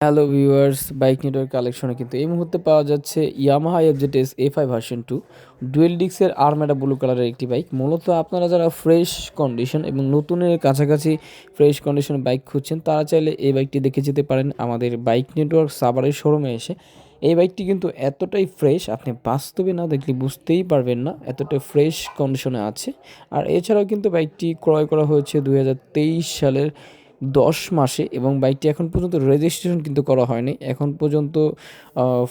Hello viewers bike network কালেকশনে কিন্তু এই মুহূর্তে পাওয়া যাচ্ছে Yamaha FZS A five version two dual ডিক্সের আরমেডা blue কালারের একটি বাইক মূলত আপনারা যারা ফ্রেশ কন্ডিশন এবং নতুনের কাছাকাছি ফ্রেশ কন্ডিশন বাইক খুঁজছেন, তারা চাইলে এই বাইকটি দেখে যেতে পারেন আমাদের বাইক নেটওয়ার্ক সাভারের শোরুমে এসে। এই বাইকটি কিন্তু এতটাই ফ্রেশ আপনি বাস্তবে না দেখলে বুঝতেই পারবেন না, এতটাই ফ্রেশ কন্ডিশনে আছে। আর এছাড়াও কিন্তু বাইকটি ক্রয় করা হয়েছে দু হাজার তেইশ সালের দশ মাসে এবং বাইকটি এখন পর্যন্ত রেজিস্ট্রেশন কিন্তু করা হয়নি। এখন পর্যন্ত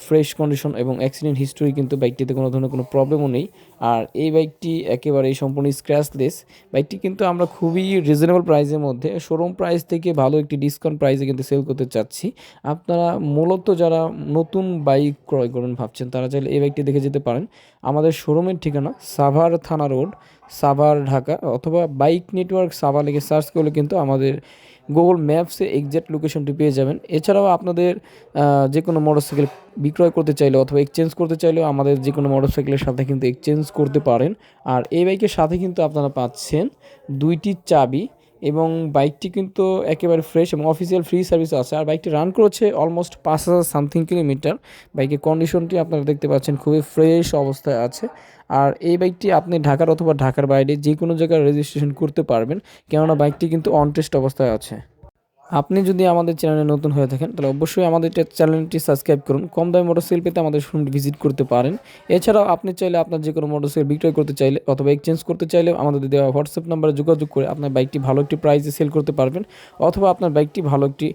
ফ্রেশ কন্ডিশন এবং অ্যাক্সিডেন্ট হিস্টোরি কিন্তু বাইকটিতে কোনো ধরনের কোনো প্রবলেমও নেই। আর এই বাইকটি একেবারেই সম্পূর্ণ স্ক্র্যাচলেস বাইকটি কিন্তু আমরা খুবই রিজনেবল প্রাইসের মধ্যে শোরুম প্রাইস থেকে ভালো একটি ডিসকাউন্ট প্রাইসে কিন্তু সেল করতে চাচ্ছি। আপনারা মূলত যারা নতুন বাইক ক্রয় করবেন ভাবছেন, তারা চাইলে এই বাইকটি দেখে যেতে পারেন। আমাদের শোরুমের ঠিকানা সাভার থানা রোড সাভার, ঢাকা অথবা বাইক নেটওয়ার্ক সাভার লিখে সার্চ করলে কিন্তু আমাদের গুগল ম্যাপসে এক্সাক্ট লোকেশনটি পেয়ে যাবেন। এছাড়াও আপনাদের যে কোনো মোটরসাইকেল বিক্রয় করতে চাইলে অথবা এক্সচেঞ্জ করতে চাইলেও আমাদের যে কোনো মোটরসাইকেলের সাথে কিন্তু এক্সচেঞ্জ করতে পারেন। আর এই বাইকের সাথে কিন্তু আপনারা পাচ্ছেন দুইটি চাবি এবং বাইকটি কিন্তু একেবারে ফ্রেশ এবং অফিসিয়াল ফ্রি সার্ভিস আছে। আর বাইকটি রান করেছে অলমোস্ট পাঁচ হাজার সামথিং কিলোমিটার বাইকের কন্ডিশনটি আপনারা দেখতে পাচ্ছেন, খুবই ফ্রেশ অবস্থায় আছে। আর এই বাইকটি আপনি ঢাকার অথবা ঢাকার বাইরে যে কোনো জায়গায় রেজিস্ট্রেশন করতে পারবেন। কেননা বাইকটি কিন্তু অনটেস্ট অবস্থায় আছে। আপনি যদি আমাদের চ্যানেলে নতুন হয়ে থাকেন, তাহলে অবশ্যই আমাদের চ্যানেলটি সাবস্ক্রাইব করুন। কম দামে মোটরসাইকেল পেতে আমাদের শোরুমটি ভিজিট করতে পারেন। এছাড়াও আপনি চাইলে আপনার যে কোনো মোটরসাইকেল বিক্রয় করতে চাইলে অথবা এক্সচেঞ্জ করতে চাইলে আমাদের দেওয়া হোয়াটসঅ্যাপ নাম্বারে যোগাযোগ করে আপনার বাইকটি ভালো একটি প্রাইসে সেল করতে পারবেন, অথবা আপনার বাইকটি ভালো একটি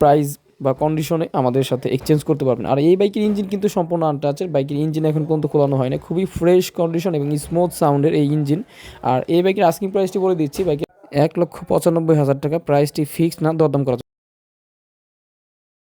প্রাইস বা কন্ডিশনে আমাদের সাথে এক্সচেঞ্জ করতে পারবেন। আর এই বাইকের ইঞ্জিন কিন্তু সম্পূর্ণ আনটাচের বাইকের ইঞ্জিন এখন পর্যন্ত খোলানো হয় না খুবই ফ্রেশ কন্ডিশন এবং স্মুথ সাউন্ডের এই ইঞ্জিন আর এই বাইকের আস্কিং প্রাইসটি বলে দিচ্ছি। বাইকের এক লক্ষ পঁচানব্বই হাজার টাকা প্রাইসটি ফিক্সড না দরদাম করা।